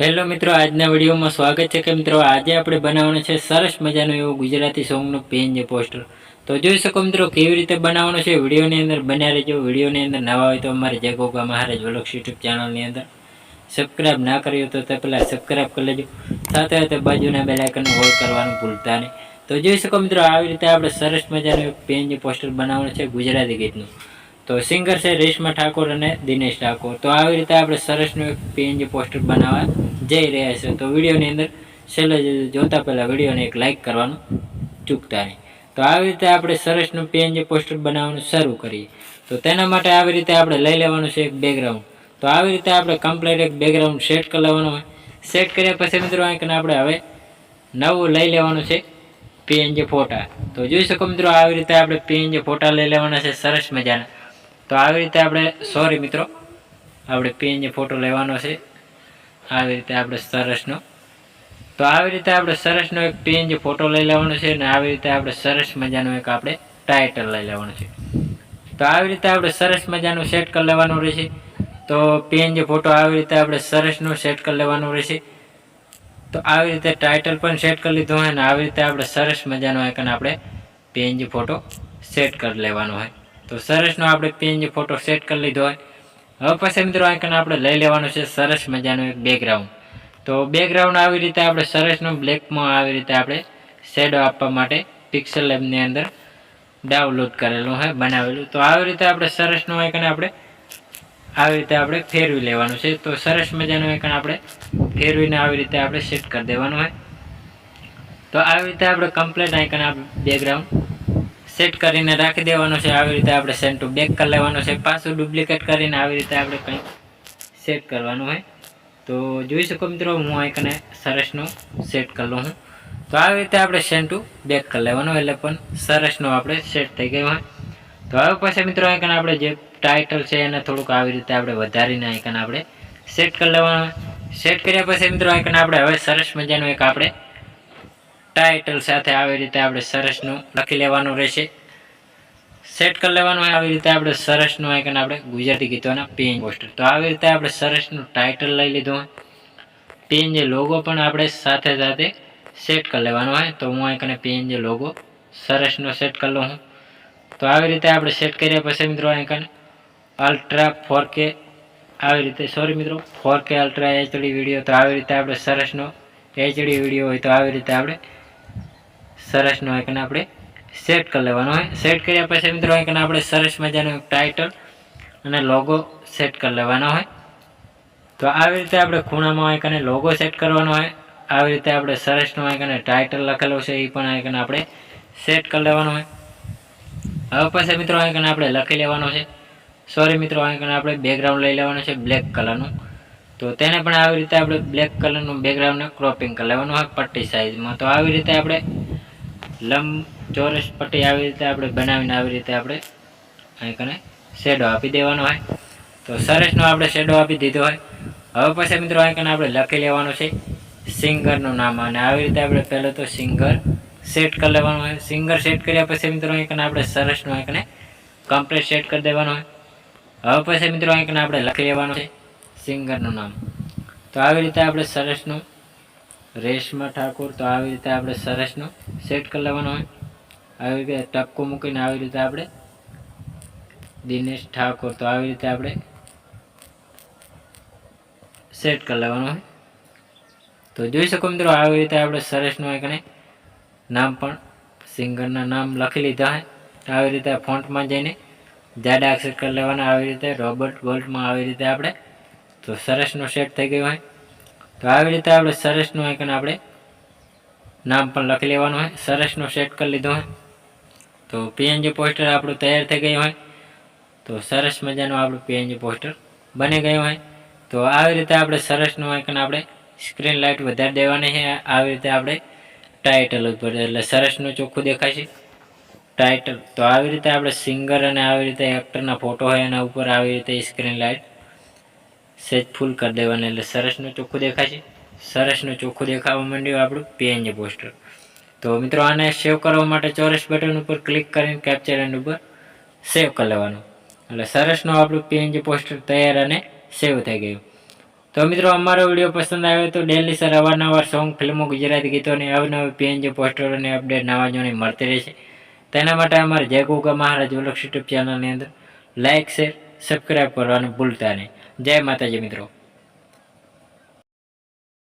Hello મિત્રો, આજના વિડીયોમાં સ્વાગત છે કે મિત્રો, આજે આપણે બનાવવાનું છે સરસ મજાનું એવું ગુજરાતી સોંગનું પેન જે પોસ્ટર તો જોઈ શકો મિત્રો કેવી રીતે બનાવવાનું છે, વિડીયોની અંદર બન્યા રહેજો. વિડીયોની અંદર નવા હોય તો અમારે જય ગોગા મહારાજ વલોક્સ યુટ્યુબ ચેનલની અંદર સબસ્ક્રાઈબ ના કર્યું તો તે પહેલાં સબસ્ક્રાઈબ કરી લેજો. સાથે સાથે બાજુના બેલાઇકનને હોલ કરવાનું ભૂલતા નહીં. તો જોઈ શકો મિત્રો, આવી રીતે આપણે સરસ મજાનું પેન જે પોસ્ટર બનાવવાનું છે ગુજરાતી ગીતનું. તો સિંગર છે રેશમા ઠાકોર અને દિનેશ ઠાકોર. તો આવી રીતે આપણે સરસનું પીએનજી પોસ્ટર બનાવવા જઈ રહ્યા છે તો વિડીયોની અંદર છેલ્લે જોતા પહેલાં વિડીયોને એક લાઇક કરવાનું ચૂકતા નહીં. તો આવી રીતે આપણે સરસનું પીએનજી પોસ્ટર બનાવવાનું શરૂ કરીએ. તો તેના માટે આવી રીતે આપણે લઈ લેવાનું છે એક બેકગ્રાઉન્ડ તો આવી રીતે આપણે કમ્પ્લીટ એક બેકગ્રાઉન્ડ સેટ કરી લેવાનું હોય. સેટ કર્યા પછી મિત્રો અહીં આપણે હવે નવું લઈ લેવાનું છે પીએનજી ફોટા. તો જોઈ શકો મિત્રો, આવી રીતે આપણે પીએનજી ફોટા લઈ લેવાના છે. સરસ મજાના. તો આવી રીતે આપણે સોરી મિત્રો, આપણે પીએનજી ફોટો લેવાનો છે. આવી રીતે આપણે સરસનો. તો આવી રીતે આપણે સરસનો એક પીએનજી ફોટો લઈ લેવાનો છે અને આવી રીતે આપણે સરસ મજાનું એક આપણે ટાઇટલ લઈ લેવાનું છે. તો આવી રીતે આપણે સરસ મજાનું સેટ કરી લેવાનું રહેશે. તો પીએનજી ફોટો આવી રીતે આપણે સરસનું સેટ કરી લેવાનું રહેશે. તો આવી રીતે ટાઇટલ પણ સેટ કરી લીધું હોય અને આવી રીતે આપણે સરસ મજાનો આઇકન આપણે પીએનજી ફોટો સેટ કરી લેવાનો હોય. તો સરસનો આપણે પીએનજી ફોટો સેટ કરી લીધો હોય. હવે પછી મિત્રો આઇકન આપણે લઈ લેવાનું છે સરસ મજાનું એક બેકગ્રાઉન્ડ તો બેકગ્રાઉન્ડ આવી રીતે આપણે સરસનું બ્લેકમાં આવી રીતે આપણે શેડો આપવા માટે પિક્સલ લેબની અંદર ડાઉનલોડ કરેલું હોય, બનાવેલું. તો આવી રીતે આપણે સરસનું આઇકન આપણે આવી રીતે આપણે ફેરવી લેવાનું છે. તો સરસ મજાનું આઇકન આપણે ફેરવીને આવી રીતે આપણે સેટ કરી દેવાનું હોય. તો આવી રીતે આપણે કમ્પ્લીટ આઇકન બેકગ્રાઉન્ડ સેટ કરીને રાખી દેવાનું છે. આવી રીતે આપણે સેન્ટુ બેક કરી લેવાનું છે. પાછું ડુપ્લિકેટ કરીને આવી રીતે આપણે કંઈક સેટ કરવાનું હોય. તો જોઈ શકો મિત્રો, હું આઈકને સરસનું સેટ કરી લઉં હું તો આવી રીતે આપણે સેન્ટુ બેક કરી લેવાનું એટલે પણ સરસનું આપણે સેટ થઈ ગયું હોય. તો હવે પછી મિત્રો આઈકન આપણે જે ટાઇટલ છે, એને થોડુંક આવી રીતે આપણે વધારીને આઈકન આપણે સેટ કરી લેવાનું સેટ કર્યા પછી મિત્રો આઈકન આપણે હવે સરસ મજાનું એક આપણે ટાઇટલ સાથે આવી રીતે આપણે સરસનું લખી લેવાનું રહેશે. સેટ કરી લેવાનું હોય આવી રીતે આપણે સરસનું આઇકન આપણે ગુજરાતી ગીતોના પેન પોસ્ટર. તો આવી રીતે આપણે સરસનું ટાઇટલ લઈ લીધું હોય. પેન જે લોગો પણ આપણે સાથે સાથે સેટ કરી લેવાનો હોય. તો હું આઇકને પેન જે લોગો સરસનો સેટ કરી લઉં હું તો આવી રીતે આપણે સેટ કર્યા પછી મિત્રો આઇકન અલ્ટ્રા ફોર કે આવી રીતે સોરી મિત્રો ફોર કે અલ્ટ્રા એચડી વીડિયો તો આવી રીતે આપણે સરસનો એચડી વીડિયો હોય તો આવી રીતે આપણે સરસનો આઇકન આપણે સેટ કરી લેવાનો હોય. સેટ કર્યા પછી મિત્રો આઇકન આપણે સરસ મજાનું ટાઇટલ અને લોગો સેટ કરી લેવાનો હોય. તો આવી રીતે આપણે ખૂણામાં આઇકને લોગો સેટ કરવાનો હોય. આવી રીતે આપણે સરસનું આઇકને ટાઇટલ લખેલું છે, એ પણ આઇકન આપણે સેટ કરી લેવાનું હોય. હવે પછી મિત્રો આઇકન આપણે લખી લેવાનો છે. સોરી મિત્રો આઇકન આપણે બેકગ્રાઉન્ડ લઈ લેવાનું છે બ્લેક કલરનું તો તેને પણ આવી રીતે આપણે બ્લેક કલરનું બેકગ્રાઉન્ડને ક્રોપિંગ કરી લેવાનું હોય, પટ્ટી સાઇઝમાં તો આવી રીતે આપણે લંબ ચોરસ પટ્ટી આવી રીતે આપણે બનાવીને આવી રીતે આપણે આઈકને શેડો આપી દેવાનો હોય. તો સરસનો આપણે શેડો આપી દીધો હોય. હવે પછી મિત્રો આઈકન આપણે લખી લેવાનું છે સિંગરનું નામ. અને આવી રીતે આપણે પહેલાં તો સિંગર સેટ કરી લેવાનું હોય. સિંગર સેટ કર્યા પછી મિત્રો આઈકન આપણે સરસનું આઈકને કમ્પ્લીટ સેટ કરી દેવાનું હોય. હવે પછી મિત્રો આઈકન આપણે લખી લેવાનું છે સિંગરનું નામ. તો આવી રીતે આપણે સરસનું રેશમા ઠાકોર તો આવી રીતે આપણે સરસનું સેટ કરી લેવાનું હોય. આવી રીતે ટપકો મૂકીને આવી રીતે આપણે દિનેશ ઠાકોર તો આવી રીતે આપણે સેટ કરી લેવાનું હોય. તો જોઈ શકો મિત્રો, આવી રીતે આપણે સરસનું એકને નામ પણ સિંગરના નામ લખી લીધા હોય. આવી રીતે ફોન્ટમાં જઈને જાડા અક્ષર કરી લેવાના. આવી રીતે રોબર્ટ વોલ્ટમાં આવી રીતે આપણે, તો સરસનો સેટ થઈ ગયો હોય. તો આવી રીતે આપણે સરસનું આઇકન આપણે નામ પણ લખી લેવાનું હોય. સરસનું સેટ કરી લીધું હોય. તો પીએનજી પોસ્ટર આપણું તૈયાર થઈ ગયું હોય. તો સરસ મજાનું આપણું પીએનજી પોસ્ટર બની ગયું હોય. તો આવી રીતે આપણે સરસનું આઇકન આપણે સ્ક્રીન લાઇટ વધારી દેવાની છે. આવી રીતે આપણે ટાઇટલ ઉપર, એટલે સરસનું ચોખ્ખું દેખાશે. ટાઇટલ તો આવી રીતે આપણે સિંગર અને આવી રીતે એક્ટરના ફોટો હોય એના ઉપર આવી રીતે સ્ક્રીન લાઇટ સેજ ફૂલ કરી દેવાના એટલે સરસનું ચોખ્ખું દેખાશે. સરસનું ચોખ્ખું દેખાવા માંડ્યું આપણું પીએનજી પોસ્ટર તો મિત્રો આને સેવ કરવા માટે ચોરસ બટન ઉપર ક્લિક કરીને કેપ્ચર એન્ડ ઉપર સેવ કરી લેવાનું. એટલે સરસનું આપણું પીએનજી પોસ્ટર તૈયાર અને સેવ થઈ ગયું. તો મિત્રો અમારો વીડિયો પસંદ આવ્યો તો ડેલી સર અવારનવાર સોંગ ફિલ્મો, ગુજરાતી ગીતોની અવનવી પીએનજી પોસ્ટરોની અપડેટ નવા જોની મળતી રહેશે. તેના માટે અમારે જય ગોગા મહારાજ વલક્ષ યુટ્યુબ ચેનલની અંદર લાઇક શેર સબસ્ક્રાઈબ કરવાનું ભૂલતા નહીં. જય માતાજી મિત્રો.